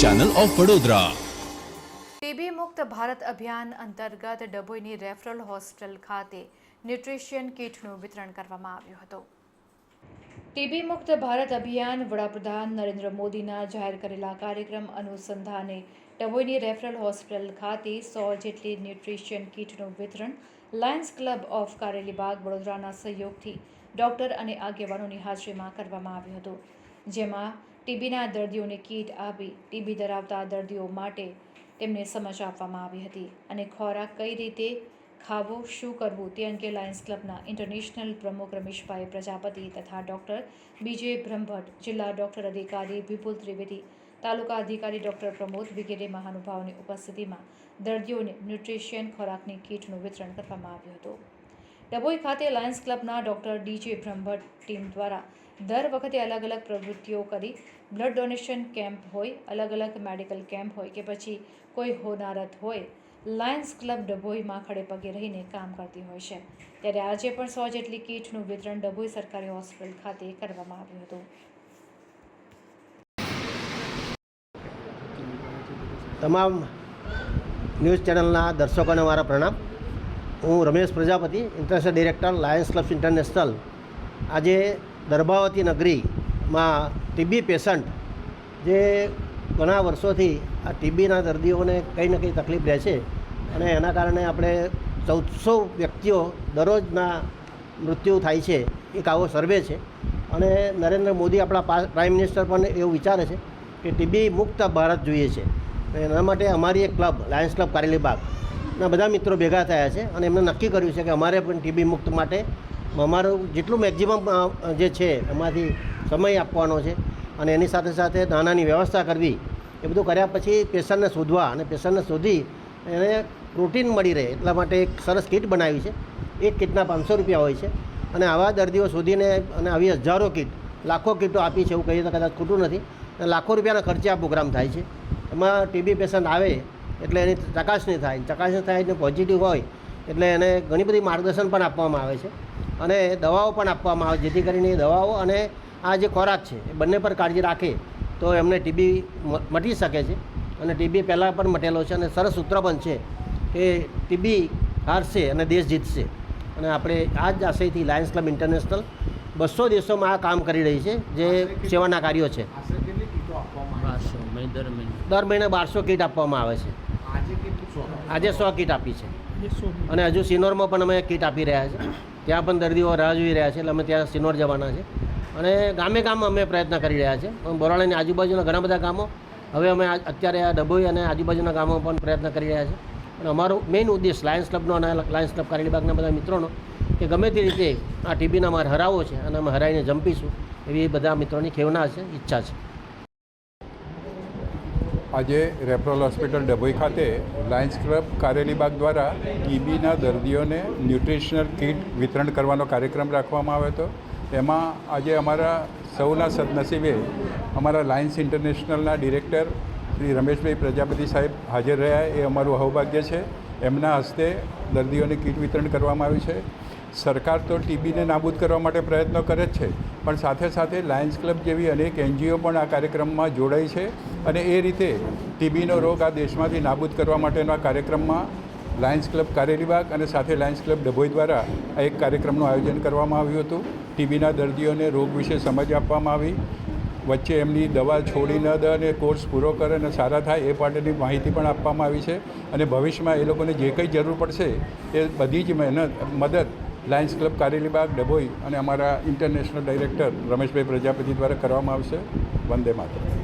Channel of Vadodara TB મુક્ત ભારત અભિયાન અંતર્ગત ડભોઈની રેફરલ હોસ્પિટલ ખાતે ન્યુટ્રિશિયન કીટનું વિતરણ કરવામાં આવ્યું હતું. ટીબી મુક્ત ભારત અભિયાન વડાપ્રધાન નરેન્દ્ર મોદીના જાહેર કરેલા કાર્યક્રમ અનુસંધાને ડભોઈની રેફરલ હોસ્પિટલ ખાતે સો જેટલી ન્યુટ્રિશિયન કીટનું વિતરણ લાયન્સ ક્લબ ઓફ કારેલીબાગ વડોદરાના સહયોગથી ડોક્ટર અને આગેવાનોની હાજરીમાં કરવામાં આવ્યું હતું. જેમાં ટીબીના દર્દીઓને કીટ આપી ટીબી ધરાવતા દર્દીઓ માટે તેમને સમજ આપવામાં આવી હતી અને ખોરાક કઈ રીતે ખાવો, શું કરવું તે અંગે લાયન્સ ક્લબના ઇન્ટરનેશનલ પ્રમુખ રમેશભાઈ પ્રજાપતિ તથા ડૉક્ટર બીજે બ્રહ્મભટ્ટ, જિલ્લા ડૉક્ટર અધિકારી વિપુલ ત્રિવેદી, તાલુકા અધિકારી ડૉક્ટર પ્રમોદ વગેરે મહાનુભાવોની ઉપસ્થિતિમાં દર્દીઓને ન્યુટ્રિશિયન ખોરાકની કીટનું વિતરણ કરવામાં આવ્યું હતું. ડભોઈ ખાતે લાયન્સ ક્લબના ડૉક્ટર ડીજે બ્રહ્મભટ્ટ ટીમ દ્વારા દર વખતે અલગ અલગ પ્રવૃત્તિઓ કરી. બ્લડ ડોનેશન કેમ્પ હોય, અલગ અલગ મેડિકલ કેમ્પ હોય કે પછી કોઈ હોનારત હોય, લાયન્સ ક્લબ ડભોઈમાં ખડે પગે રહીને કામ કરતી હોય છે. ત્યારે આજે પણ સો જેટલી કીટનું વિતરણ ડભોઈ સરકારી હોસ્પિટલ ખાતે કરવામાં આવ્યું હતું. તમામ ન્યૂઝ ચેનલના દર્શકોને મારા પ્રણામ. હું Ramesh Prajapati, international director, Lions Clubs International. આજે દર્ભાવતી નગરીમાં ટીબી પેશન્ટ જે ઘણા વર્ષોથી આ ટીબીના દર્દીઓને કંઈ ને કંઈ તકલીફ રહે છે અને એના કારણે આપણે ચૌદસો વ્યક્તિઓ દરરોજના મૃત્યુ થાય છે. એક આવો સર્વે છે. અને નરેન્દ્ર મોદી આપણા પ્રાઇમ મિનિસ્ટર પણ એવું વિચારે છે કે ટીબી મુક્ત ભારત જોઈએ છે. એના માટે અમારી એક ક્લબ, લાયન્સ ક્લબ કારેલીબાગ બાગના બધા મિત્રો ભેગા થયા છે અને એમણે નક્કી કર્યું છે કે અમારે પણ ટીબી મુક્ત માટે અમારું જેટલું મેક્ઝિમમ જે છે, એમાંથી સમય આપવાનો છે અને એની સાથે સાથે નાનાની વ્યવસ્થા કરવી, એ બધું કર્યા પછી પેશન્ટને શોધવા અને પેશન્ટને શોધી એને પ્રોટીન મળી રહે એટલા માટે એક સરસ કીટ બનાવી છે. એક કીટના પાંચસો રૂપિયા હોય છે. અને આવા દર્દીઓ શોધીને અને આવી હજારો કીટ, લાખો કીટો આપી છે એવું કહીએ તો કદાચ ખોટું નથી, અને લાખો રૂપિયાના ખર્ચે આ પ્રોગ્રામ થાય છે. એમાં ટીબી પેશન્ટ આવે એટલે એની ચકાસણી થાય. ચકાસણી થાય એટલે પોઝિટિવ હોય એટલે એને ઘણી બધી માર્ગદર્શન પણ આપવામાં આવે છે. અને દવાઓ પણ આપવામાં આવે જેથી કરીને એ દવાઓ અને આ જે ખોરાક છે એ બંને પર કાળજી રાખે તો એમને ટીબી મટી શકે છે. અને ટીબી પહેલાં પણ મટેલો છે અને સરસ સૂત્ર પણ છે કે ટીબી હારશે અને દેશ જીતશે. અને આપણે આ જ આશયથી લાયન્સ ક્લબ ઇન્ટરનેશનલ બસો દેશોમાં આ કામ કરી રહી છે જે સેવાના કાર્યો છે. આશરે કેટલી કીટો આપવામાં આવે બારસો મહિને દર મહિને. બારસો કીટ આપવામાં આવે છે. આજે સો? આજે કીટ આપી છે. અને હજુ સિનોરમાં પણ અમે કીટ આપી રહ્યા છે. ત્યાં પણ દર્દીઓ રાહ જોઈ રહ્યા છે, એટલે અમે ત્યાં સિનોર જવાના છે. અને ગામે ગામ અમે પ્રયત્ન કરી રહ્યા છે. બોરાણાની આજુબાજુના ઘણા બધા ગામો, હવે અમે અત્યારે આ ડભોઈ અને આજુબાજુના ગામો પણ પ્રયત્ન કરી રહ્યા છે. અને અમારો મેઇન ઉદ્દેશ લાયન્સ ક્લબનો અને લાયન્સ ક્લબ કારેલીબાગના બધા મિત્રોનો, કે ગમે તે રીતે આ ટીબીના અમારે હરાવો છે અને અમે હરાઈને જંપીશું, એવી બધા મિત્રોની ખેવના છે, ઈચ્છા છે. આજે રેફરલ હોસ્પિટલ ડભોઈ ખાતે લાયન્સ ક્લબ કારેલીબાગ દ્વારા ટીબીના દર્દીઓને ન્યુટ્રિશનલ કીટ વિતરણ કરવાનો કાર્યક્રમ રાખવામાં આવ્યો હતો. એમાં આજે અમારા સૌના સદનસીબે અમારા લાયન્સ ઇન્ટરનેશનલના ડિરેક્ટર શ્રી રમેશભાઈ પ્રજાપતિ સાહેબ હાજર રહ્યા. એ અમારું સૌભાગ્ય છે. એમના હસ્તે દર્દીઓને કીટ વિતરણ કરવામાં આવ્યું છે. સરકાર તો ટીબીને નાબૂદ કરવા માટે પ્રયત્નો કરે જ છે, પણ સાથે સાથે લાયન્સ ક્લબ જેવી અનેક એનજીઓ પણ આ કાર્યક્રમમાં જોડાઈ છે અને એ રીતે ટીબીનો રોગ આ દેશમાંથી નાબૂદ કરવા માટેના કાર્યક્રમમાં લાયન્સ ક્લબ કારેલીબાગ અને સાથે લાયન્સ ક્લબ ડભોઈ દ્વારા આ એક કાર્યક્રમનું આયોજન કરવામાં આવ્યું હતું. ટીબીના દર્દીઓને રોગ વિશે સમજ આપવામાં આવી. વચ્ચે એમની દવા છોડી ન દે અને કોર્સ પૂરો કરે અને સારા થાય એ માટેની માહિતી પણ આપવામાં આવી છે અને ભવિષ્યમાં એ લોકોને જે કંઈ જરૂર પડશે એ બધી જ મહેનત, મદદ લાયન્સ ક્લબ કારેલીબાગ, ડભોઈ અને અમારા ઇન્ટરનેશનલ ડાયરેક્ટર રમેશભાઈ પ્રજાપતિ દ્વારા કરવામાં આવશે. વંદે માતરમ.